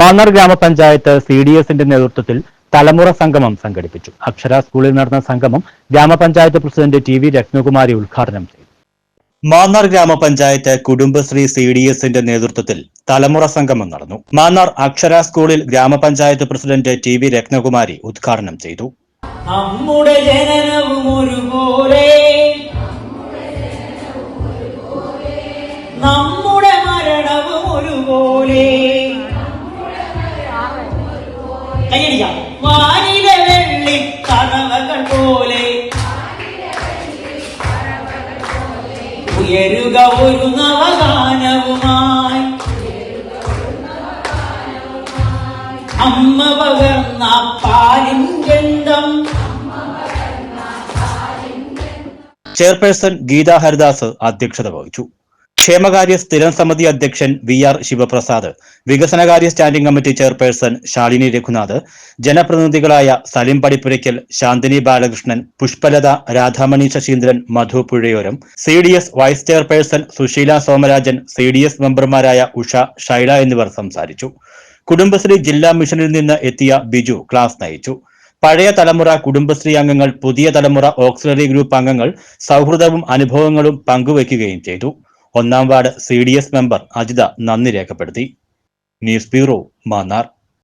മാന്നാർ ഗ്രാമപഞ്ചായത്ത് C D എസിന്റെ നേതൃത്വത്തിൽ തലമുറ സംഗമം സംഘടിപ്പിച്ചു. അക്ഷര സ്കൂളിൽ നടന്ന സംഗമം ഗ്രാമപഞ്ചായത്ത് പ്രസിഡന്റ് ടി വി രത്നകുമാരി ഉദ്ഘാടനം ചെയ്തു. മാന്നാർ ഗ്രാമപഞ്ചായത്ത് കുടുംബശ്രീ സി ഡി എസിന്റെ നേതൃത്വത്തിൽ തലമുറ സംഗമം നടന്നു. മാന്നാർ അക്ഷര സ്കൂളിൽ ഗ്രാമപഞ്ചായത്ത് പ്രസിഡന്റ് ടി വി രത്നകുമാരി ഉദ്ഘാടനം ചെയ്തു. നമ്മുടെ ജനനവും ഒരുപോലെ വെള്ളി പോലെ. ഉയരുക ഒരു നവഗാനവുമായി. അമ്മ പകർന്ന പാലിൻ ഗന്ധം. ചെയർപേഴ്സൺ ഗീതാ ഹരിദാസ് അധ്യക്ഷത വഹിച്ചു. ക്ഷേമകാര്യ സ്ഥിരം സമിതി അധ്യക്ഷൻ വി ആർ ശിവപ്രസാദ് വികസനകാര്യ standing committee chairperson Shalini Raghunath ജനപ്രതിനിധികളായ Salim Padippurakkal Shanthini Balakrishnan Pushpalatha Radhamani Sasheendran Madhu Puzhayoram C D S vice chairperson Susheela Somarajan C D S മെമ്പർമാരായ ഉഷ ഷൈല എന്നിവർ സംസാരിച്ചു. കുടുംബശ്രീ ജില്ലാ മിഷനിൽ നിന്ന് എത്തിയ ബിജു ക്ലാസ് നയിച്ചു. പഴയ തലമുറ കുടുംബശ്രീ അംഗങ്ങൾ പുതിയ തലമുറ ഓക്സിലറി ഗ്രൂപ്പ് അംഗങ്ങൾ സൗഹൃദവും അനുഭവങ്ങളും പങ്കുവയ്ക്കുകയും ചെയ്തു. ഒന്നാം വാർഡ് സി മെമ്പർ അജിത നന്ദി രേഖപ്പെടുത്തി. News bureau Mannar.